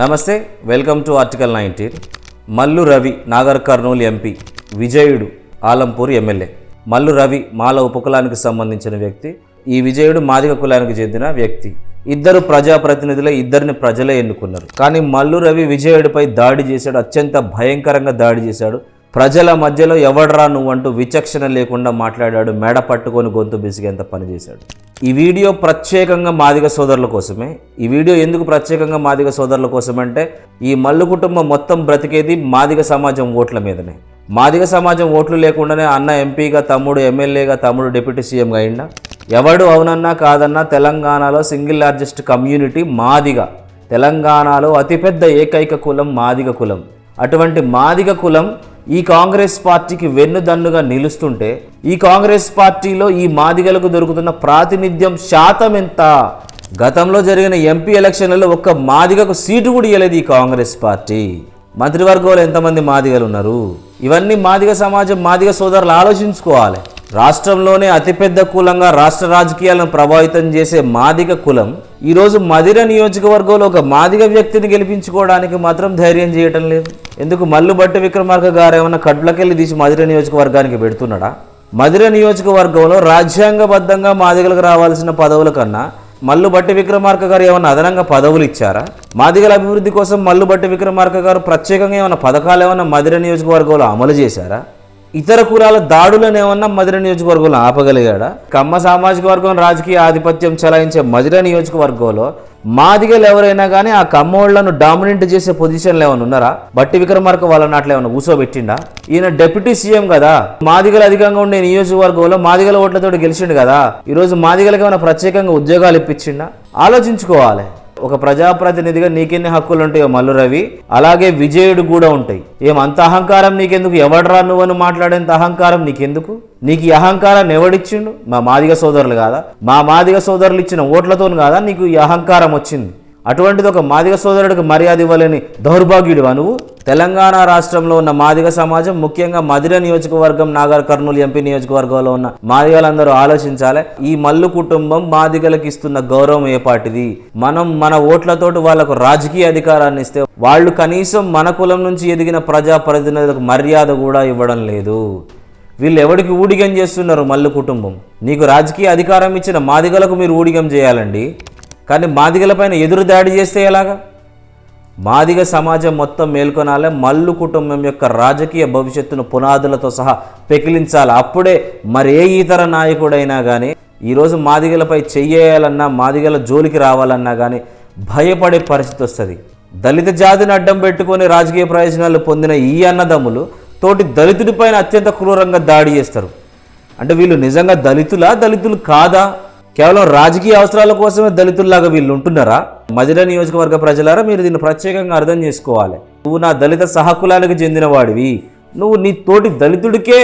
నమస్తే welcome to article nineteen. Mallu Ravi Nagarkurnool MP Vijayudu Alampur MLA. Mallu Ravi మాల ఉపకులానికి సంబంధించిన వ్యక్తి. ఈ విజయుడు మాదిగ కులానికి చెందిన వ్యక్తి. ఇద్దరు ప్రజాప్రతినిధులే ఇద్దరిని ప్రజలే ఎన్నుకున్నారు. కానీ మల్లు రవి విజయుడిపై దాడి చేశాడు అత్యంత భయంకరంగా దాడి చేశాడు. ప్రజల మధ్యలో ఎవడరా నువ్వంటూ విచక్షణ లేకుండా మాట్లాడాడు మెడ పట్టుకొని గొంతు బిసిగేంత పనిచేశాడు ఈ వీడియో ప్రత్యేకంగా మాదిగ సోదరుల కోసమే. ఈ వీడియో ఎందుకు ప్రత్యేకంగా మాదిగ సోదరుల కోసమంటే ఈ మల్లు కుటుంబం మొత్తం బ్రతికేది మాదిగ సమాజం ఓట్ల మీదనే. మాదిగ సమాజం ఓట్లు లేకుండానే అన్న ఎంపీగా తమ్ముడు ఎమ్మెల్యేగా తమ్ముడు డిప్యూటీ సీఎంగా అయిందా ఎవడు అవునన్నా కాదన్నా తెలంగాణలో సింగిల్ లార్జెస్ట్ కమ్యూనిటీ మాదిగ. తెలంగాణలో అతిపెద్ద ఏకైక కులం మాదిగ కులం. అటువంటి మాదిగ కులం ఈ కాంగ్రెస్ పార్టీకి వెన్నుదన్నుగా నిలుస్తుంటే ఈ కాంగ్రెస్ పార్టీలో ఈ మాదిగలకు దొరుకుతున్న ప్రాతినిధ్యం శాతం ఎంత? గతంలో జరిగిన ఎంపీ ఎలక్షన్లలో ఒక్క మాదిగకు సీటు కూడా ఇవ్వలేదు ఈ కాంగ్రెస్ పార్టీ. మంత్రివర్గంలో ఎంతమంది మాదిగలు ఉన్నారు? ఇవన్నీ మాదిగ సమాజం మాదిగ సోదరులు ఆలోచించుకోవాలి. రాష్ట్రంలోనే అతిపెద్ద కులంగా రాష్ట్ర రాజకీయాలను ప్రభావితం చేసే మాదిగ కులం ఈరోజు మదిర నియోజకవర్గంలో ఒక మాదిగ వ్యక్తిని గెలిపించుకోవడానికి మాత్రం ధైర్యం చేయటం లేదు. ఎందుకు మల్లు బట్టి విక్రమార్క గారు ఏమైనా కడ్లకెళ్ళి తీసి మదిర నియోజకవర్గానికి పెడుతున్నాడా? మదిర నియోజకవర్గంలో రాజ్యాంగబద్ధంగా మాదిగలకు రావాల్సిన పదవుల కన్నా మల్లుబట్టి విక్రమార్క గారు ఏమైనా అదనంగా పదవులు ఇచ్చారా? మాదిగల అభివృద్ధి కోసం మల్లుబట్టి విక్రమార్క గారు ప్రత్యేకంగా ఏమైనా పథకాలు ఏమైనా మదిర నియోజకవర్గంలో అమలు చేశారా? ఇతర కులాల దాడులను ఏమన్నా మధుర నియోజకవర్గంలో ఆపగలిగాడా? కమ్మ సామాజిక వర్గం రాజకీయ ఆధిపత్యం చెలాయించే మధుర నియోజకవర్గంలో మాదిగలు ఎవరైనా కానీ ఆ కమ్మోళ్ళను డామినెంట్ చేసే పొజిషన్లు ఏమైనా ఉన్నారా? బట్టి విక్రమార్క వాళ్ళ నాట్లో ఏమైనా కూర్చోబెట్టిండా ఈయన డిప్యూటీ సీఎం కదా. మాదిగలు అధికంగా ఉండే నియోజకవర్గంలో మాదిగల ఓట్లతో గెలిచిండు కదా. ఈరోజు మాదిగలకు ఏమైనా ప్రత్యేకంగా ఉద్యోగాలు ఇప్పించిండా? ఆలోచించుకోవాలి. ఒక ప్రజాప్రతినిధిగా నీకెన్ని హక్కులు ఉంటాయో మల్లు రవి అలాగే విజయుడు కూడా ఉంటాయి. ఏం అంత అహంకారం నీకెందుకు? ఎవడరా నువ్వని మాట్లాడేంత అహంకారం నీకెందుకు? నీకు ఈ అహంకారాన్ని ఎవడిచ్చిండు? మా మాదిగ సోదరులు కాదా? మా మాదిగ సోదరులు ఇచ్చిన ఓట్లతో కాదా నీకు ఈ అహంకారం వచ్చింది? అటువంటిది ఒక మాదిగ సోదరుడికి మర్యాద ఇవ్వలేని దౌర్భాగ్యుడివా నువ్వు? తెలంగాణ రాష్ట్రంలో ఉన్న మాదిగ సమాజం ముఖ్యంగా మధిర నియోజకవర్గం నాగర్ కర్నూలు ఎంపీ నియోజకవర్గంలో ఉన్న మాదిగలందరూ ఆలోచించాలి. ఈ మల్లు కుటుంబం మాదిగలకు ఇస్తున్న గౌరవం ఏపాటిది మనం మన ఓట్లతోటి వాళ్ళకు రాజకీయ అధికారాన్ని ఇస్తే వాళ్ళు కనీసం మన కులం నుంచి ఎదిగిన ప్రజాప్రతినిధులకు మర్యాద కూడా ఇవ్వడం లేదు. వీళ్ళు ఎవడికి ఊడిగం చేస్తున్నారు మల్లు కుటుంబం? నీకు రాజకీయ అధికారం ఇచ్చిన మాదిగలకు మీరు ఊడిగం చేయాలండి. కానీ మాదిగల పైన ఎదురు దాడి చేస్తే ఎలాగా? మాదిగ సమాజం మొత్తం మేల్కొనాలే మల్లు కుటుంబం యొక్క రాజకీయ భవిష్యత్తును పునాదులతో సహా పెకిలించాలి. అప్పుడే మరి ఏ ఇతర నాయకుడైనా కానీ ఈరోజు మాదిగలపై చెయ్యేయాలన్నా మాదిగల జోలికి రావాలన్నా కానీ భయపడే పరిస్థితి వస్తుంది. దళిత జాతిని అడ్డం పెట్టుకొని రాజకీయ ప్రయోజనాలు పొందిన ఈ అన్నదమ్ములు తోటి దళితుడిపైన అత్యంత క్రూరంగా దాడి చేస్తారు. అంటే వీళ్ళు నిజంగా దళితులా దళితులు కాదా? కేవలం రాజకీయ అవసరాల కోసమే దళితుల్లాగా వీళ్ళు ఉంటున్నారా? మధిర నియోజకవర్గ ప్రజలారా మీరు దీన్ని ప్రత్యేకంగా అర్థం చేసుకోవాలి. నువ్వు నా దళిత సహకులానికి చెందిన వాడివి నువ్వు నీ తోటి దళితుడికే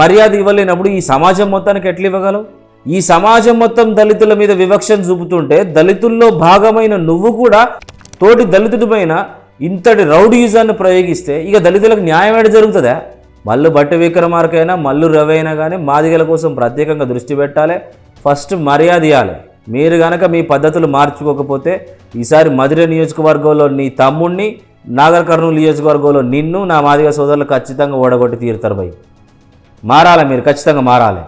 మర్యాద ఇవ్వలేనప్పుడు ఈ సమాజం మొత్తానికి ఎట్లా ఇవ్వగలవు? ఈ సమాజం మొత్తం దళితుల మీద వివక్షను చూపుతుంటే దళితుల్లో భాగమైన నువ్వు కూడా తోటి దళితుడి పైన ఇంతటి రౌడీయుజాన్ని ప్రయోగిస్తే ఇక దళితులకు న్యాయం ఏడ జరుగుతుందా? మల్లు బట్టి విక్రమార్కైనా మల్లు రవి అయినా కానీ మాదిగల కోసం ప్రత్యేకంగా దృష్టి పెట్టాలి. ఫస్ట్ మర్యాద ఇవ్వాలి మీరు కనుక మీ పద్ధతులు మార్చుకోకపోతే ఈసారి మధుర నియోజకవర్గంలో నీ తమ్ముణ్ణి నాగర్ కర్నూలు నియోజకవర్గంలో నిన్ను నా మాదిగ సోదరులు ఖచ్చితంగా ఓడగొట్టి తీరుతారు భయ్. మారాలి మీరు ఖచ్చితంగా మారాలి.